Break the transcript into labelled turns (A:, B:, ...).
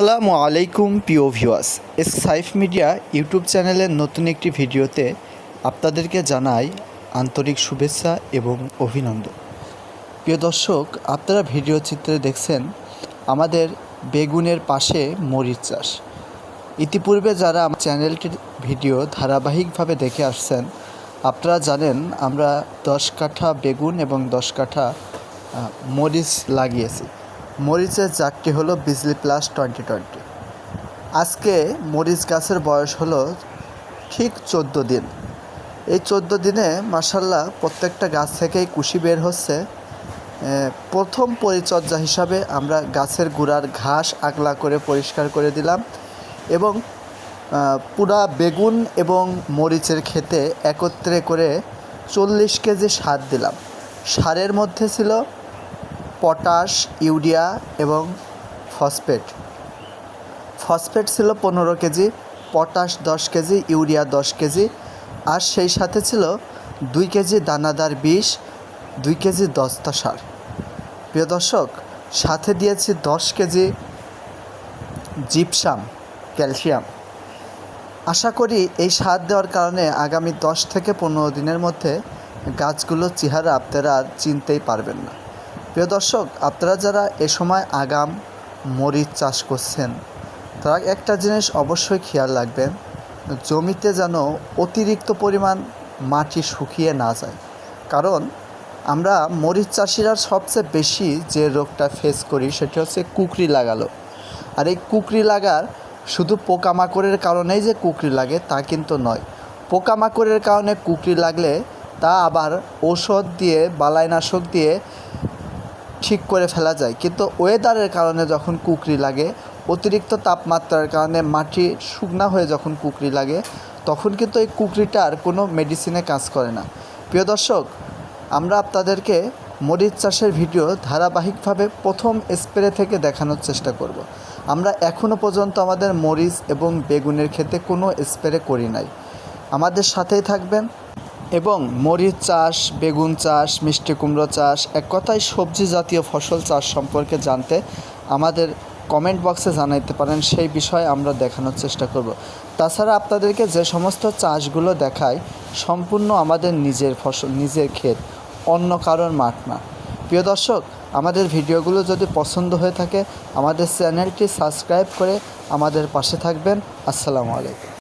A: আসসালামু আলাইকুম, প্রিয় viewers. S Saif media YouTube চ্যানেলের নতুন একটি ভিডিওতে আপনাদেরকে জানাই আন্তরিক শুভেচ্ছা এবং অভিনন্দন। প্রিয় দর্শক, আপনারা ভিডিও চিত্রে দেখছেন আমাদের বেগুনের পাশে মরিচ চাষ। ইতিপূর্বে যারা আমার চ্যানেলটির ভিডিও ধারাবাহিকভাবে দেখে আসছেন, আপনারা জানেন আমরা দশ কাঠা বেগুন এবং দশ কাঠা মরিচ লাগিয়েছি। মরিচের জাতটি হলো বিজলি প্লাস টোয়েন্টি টোয়েন্টি আজকে মরিচ গাছের বয়স হলো ঠিক চোদ্দ দিন। এই চোদ্দ দিনে মাসাল্লাহ প্রত্যেকটা গাছ থেকেই কুশি বের হচ্ছে। প্রথম পরিচর্যা হিসাবে আমরা গাছের গুড়ার ঘাস আগলা করে পরিষ্কার করে দিলাম এবং পুরা বেগুন এবং মরিচের খেতে একত্রে করে চল্লিশ কেজি সার দিলাম। সারের মধ্যে ছিল পটাশ, ইউরিয়া এবং ফসফেট। ফসফেট ছিল পনেরো কেজি, পটাশ দশ কেজি, ইউরিয়া দশ কেজি, আর সেই সাথে ছিল দুই কেজি দানাদার বিষ, দুই কেজি দস্তা সার। প্রিয় দর্শক, সাথে দিয়েছি দশ কেজি জিপসাম, ক্যালসিয়াম। আশা করি এই সার দেওয়ার কারণে আগামী দশ থেকে পনেরো দিনের মধ্যে গাছগুলোর চেহারা আপনারা চিনতেই পারবেন না। প্রিয় দর্শক, আপনারা যারা এ সময় আগাম মরিচ চাষ করছেন, তারা একটা জিনিস অবশ্যই খেয়াল রাখবেন, জমিতে যেন অতিরিক্ত পরিমাণ মাটি শুকিয়ে না যায়। কারণ আমরা মরিচ চাষিরা সবচেয়ে বেশি যে রোগটা ফেস করি, সেটা হচ্ছে কুকরি লাগালো। আর এই কুকরি লাগার শুধু পোকামাকড়ের কারণেই যে কুকরি লাগে তা কিন্তু নয়। পোকামাকড়ের কারণে কুকরি লাগলে তা আবার ঔষধ দিয়ে, বালাইনাশক দিয়ে ঠিক করে ফেলা যায়। কিন্তু ওয়েদারের কারণে যখন কুকরি লাগে, অতিরিক্ত তাপমাত্রার কারণে মাটি শুকনা হয়ে যখন কুকরি লাগে, তখন কিন্তু এই কুকরিটার কোনো মেডিসিনে কাজ করে না। প্রিয় দর্শক, আমরা আপনাদেরকে মরিচ চাষের ভিডিও ধারাবাহিকভাবে প্রথম স্প্রে থেকে দেখানোর চেষ্টা করব। আমরা এখনও পর্যন্ত আমাদের মরিচ এবং বেগুনের ক্ষেতে কোনো স্প্রে করি নাই। আমাদের সাথেই থাকবেন। এবং মরিচ চাষ, বেগুন চাষ, মিষ্টি কুমড়ো চাষ, এক কথায় সবজি জাতীয় ফসল চাষ সম্পর্কে জানতে আমাদের কমেন্ট বক্সে জানাইতে পারেন, সেই বিষয়ে আমরা দেখানোর চেষ্টা করব। তাছাড়া আপনাদেরকে যে সমস্ত চাষগুলো দেখায় সম্পূর্ণ আমাদের নিজের ফসল, নিজের ক্ষেত, অন্য কারোর মাঠ না। প্রিয় দর্শক, আমাদের ভিডিওগুলো যদি পছন্দ হয়ে থাকে, আমাদের চ্যানেলটি সাবস্ক্রাইব করে আমাদের পাশে থাকবেন। আসসালামু আলাইকুম।